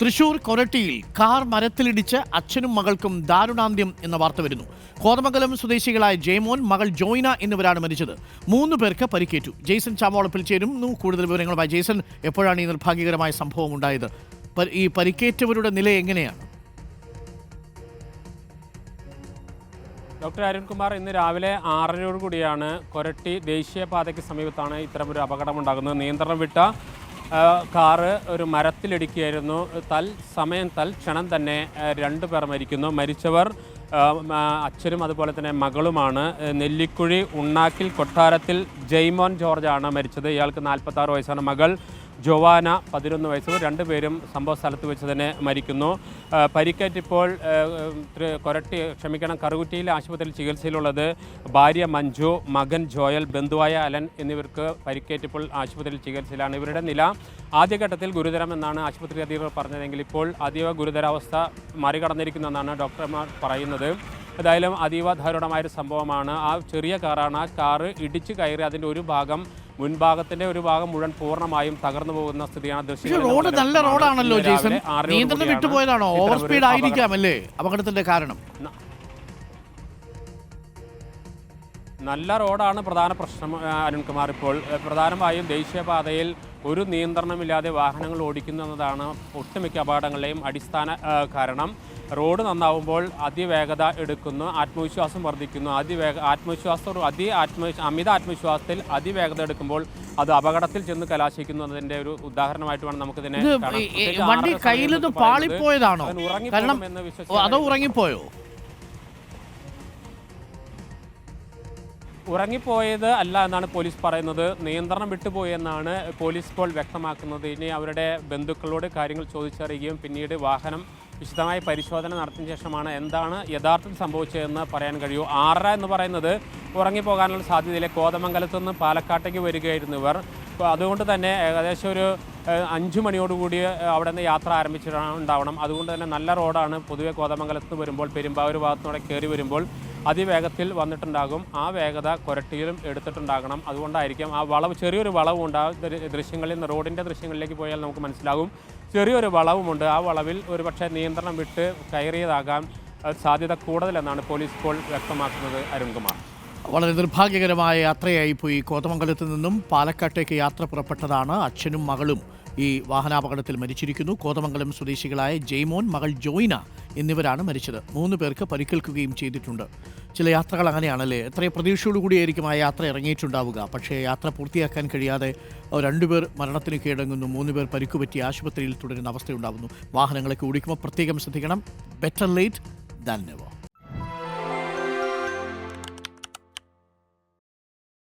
Thrissur കൊരട്ടിയിൽ car മരത്തിലിടിച്ച് അച്ഛനും മകൾക്കും ദാരുണാന്ത്യം എന്ന വാർത്ത വരുന്നു. കോതമംഗലം സ്വദേശികളായ ജയമോൻ മകൾ ജോയിന എന്നിവരാണ് മരിച്ചത്. മൂന്ന് പേർക്ക് പരിക്കേറ്റു. ജെയ്സൺ ചാമോളപ്പിൽ ചേരുന്നു. കൂടുതൽ വിവരങ്ങളുമായി ജെയ്സൺ എപ്പോഴാണ് ഈ നിർഭാഗ്യകരമായ സംഭവം ഉണ്ടായത്? ഈ പരിക്കേറ്റവരുടെ നില എങ്ങനെയാണ്? ഡോക്ടർ അരുൺകുമാർ ഇന്ന് രാവിലെ ആറരയോട് കൂടിയാണ് കൊരട്ടി ദേശീയപാതയ്ക്ക് സമീപത്താണ് ഇത്തരമൊരു അപകടമുണ്ടാകുന്നത്. നിയന്ത്രണം വിട്ട കാറ് ഒരു മരത്തിലിടിക്കുകയായിരുന്നു. തൽ സമയം തൽ ക്ഷണം തന്നെ രണ്ടു പേർ മരിക്കുന്നു. മരിച്ചവർ അച്ഛനും അതുപോലെ തന്നെ മകളുമാണ്. നെല്ലിക്കുഴി ഉണ്ണാക്കിൽ കൊട്ടാരത്തിൽ ജെയ്മോൻ ജോർജാണ് മരിച്ചത്. ഇയാൾക്ക് നാൽപ്പത്താറ് വയസ്സാണ് മകൾ. ജോവാന പതിനൊന്ന് വയസ്സ് രണ്ടുപേരും സംഭവ സ്ഥലത്ത് വെച്ച് തന്നെ മരിക്കുന്നു. പരിക്കേറ്റിപ്പോൾ കൊരട്ടി ക്ഷമിക്കണം കറുകുറ്റിയിലെ ആശുപത്രിയിൽ ചികിത്സയിലുള്ളത് ഭാര്യ മഞ്ജു മകൻ ജോയൽ ബന്ധുവായ അലൻ എന്നിവർക്ക് പരിക്കേറ്റിപ്പോൾ ആശുപത്രിയിൽ ചികിത്സയിലാണ്. ഇവരുടെ നില ആദ്യഘട്ടത്തിൽ ഗുരുതരമെന്നാണ് ആശുപത്രി അധികൃതർ പറഞ്ഞതെങ്കിൽ ഇപ്പോൾ അതീവ ഗുരുതരാവസ്ഥ മറികടന്നിരിക്കുന്നെന്നാണ് ഡോക്ടർമാർ പറയുന്നത്. ഏതായാലും അതീവ ദാരുണമായൊരു സംഭവമാണ്. ആ ചെറിയ കാറാണ്. ആ കാറ് ഇടിച്ചു കയറി അതിന്റെ ഒരു ഭാഗം മുൻഭാഗത്തിന്റെ ഒരു ഭാഗം മുഴുവൻ പൂർണമായും തകർന്നു പോകുന്ന സ്ഥിതിയാണ് റോഡ് നല്ല. റോഡാണല്ലോ ജെയ്സൺ നിയന്ത്രണം വിട്ടുപോയതാണോ ഓവർ സ്പീഡ്. ആയിരിക്കാം അല്ലേ അപകടത്തിന്റെ കാരണം നല്ല റോഡാണ് പ്രധാന പ്രശ്നം അരുൺകുമാർ. ഇപ്പോൾ പ്രധാനമായും ദേശീയപാതയിൽ ഒരു നിയന്ത്രണമില്ലാതെ വാഹനങ്ങൾ ഓടിക്കുന്നതാണ് ഒട്ടുമിക്ക അപകടങ്ങളുടെയും അടിസ്ഥാന കാരണം. റോഡ് നന്നാവുമ്പോൾ അതിവേഗത എടുക്കുന്നു ആത്മവിശ്വാസം വർദ്ധിക്കുന്നു. അതിവേഗ ആത്മവിശ്വാസത്തോട് അതി ആത്മ അമിത ആത്മവിശ്വാസത്തിൽ അതിവേഗത എടുക്കുമ്പോൾ അത് അപകടത്തിൽ ചെന്ന് കലാശിക്കുന്നു എന്നതിന്റെ ഒരു ഉദാഹരണമായിട്ട് വേണം നമുക്കിതിനെ ഇതിനെ വണ്ടി കയ്യിൽ നിന്ന് പാളിപ്പോയതാണോ? കാരണം അതോ ഉറങ്ങിപ്പോയോ? ഉറങ്ങിപ്പോയത് അല്ല എന്നാണ് പോലീസ് പറയുന്നത്. നിയന്ത്രണം വിട്ടുപോയെന്നാണ് പോലീസ് ഇപ്പോൾ വ്യക്തമാക്കുന്നത്. ഇനി അവരുടെ ബന്ധുക്കളോട് കാര്യങ്ങൾ ചോദിച്ചറിയുകയും പിന്നീട് വാഹനം വിശദമായി പരിശോധന നടത്തിയ ശേഷമാണ് എന്താണ് യഥാർത്ഥത്തിൽ സംഭവിച്ചതെന്ന് പറയാൻ കഴിയൂ. ആറര എന്ന് പറയുന്നത് ഉറങ്ങിപ്പോകാനുള്ള സാധ്യതയില്ല കോതമംഗലത്ത് നിന്ന് പാലക്കാട്ടേക്ക് വരികയായിരുന്നു ഇവർ. അതുകൊണ്ട് തന്നെ ഏകദേശം ഒരു അഞ്ച് മണിയോടുകൂടി അവിടെ നിന്ന് യാത്ര ആരംഭിച്ചിട്ടാണ് ഉണ്ടാവണം. അതുകൊണ്ട് തന്നെ നല്ല റോഡാണ്. പൊതുവെ കോതമംഗലത്ത് വരുമ്പോൾ പെരുമ്പാവൂർ ഭാഗത്തുനിന്ന് കയറി വരുമ്പോൾ അതിവേഗത്തിൽ വന്നിട്ടുണ്ടാകും. ആ വേഗത കൊരട്ടിയിലും എടുത്തിട്ടുണ്ടാകണം. അതുകൊണ്ടായിരിക്കും ആ വളവ് ചെറിയൊരു വളവുണ്ട് ആ ദൃശ്യങ്ങളിൽ നിന്ന് റോഡിന്റെ ദൃശ്യങ്ങളിലേക്ക് പോയാൽ നമുക്ക് മനസ്സിലാകും. ചെറിയൊരു വളവുമുണ്ട്. ആ വളവിൽ ഒരു പക്ഷേ നിയന്ത്രണം വിട്ട് കയറിയതാകാം. സാധ്യത കൂടുതലെന്നാണ് പോലീസ് ഇപ്പോൾ വ്യക്തമാക്കുന്നത് അരുൺകുമാർ. വളരെ നിർഭാഗ്യകരമായ യാത്രയായി പോയി കോതമംഗലത്ത് നിന്നും പാലക്കാട്ടേക്ക് യാത്ര പുറപ്പെട്ടതാണ് അച്ഛനും മകളും ഈ വാഹനാപകടത്തിൽ മരിച്ചിരിക്കുന്നു. കോതമംഗലം സ്വദേശികളായ ജെയ്മോൻ മകൾ ജോയിന എന്നിവരാണ് മരിച്ചത്. മൂന്ന് പേർക്ക് പരിക്കേൽക്കുകയും ചെയ്തിട്ടുണ്ട്. ചില യാത്രകൾ അങ്ങനെയാണല്ലേ? എത്ര പ്രതീക്ഷയോടുകൂടിയായിരിക്കും ആ യാത്ര ഇറങ്ങിയിട്ടുണ്ടാവുക. പക്ഷേ യാത്ര പൂർത്തിയാക്കാൻ കഴിയാതെ രണ്ടുപേർ മരണത്തിന് കീഴടങ്ങുന്നു. മൂന്ന് പേർ പരിക്കുപറ്റി ആശുപത്രിയിൽ തുടരുന്ന അവസ്ഥയുണ്ടാകുന്നു വാഹനങ്ങളൊക്കെ ഓടിക്കുമ്പോൾ പ്രത്യേകം ശ്രദ്ധിക്കണം. Better late than never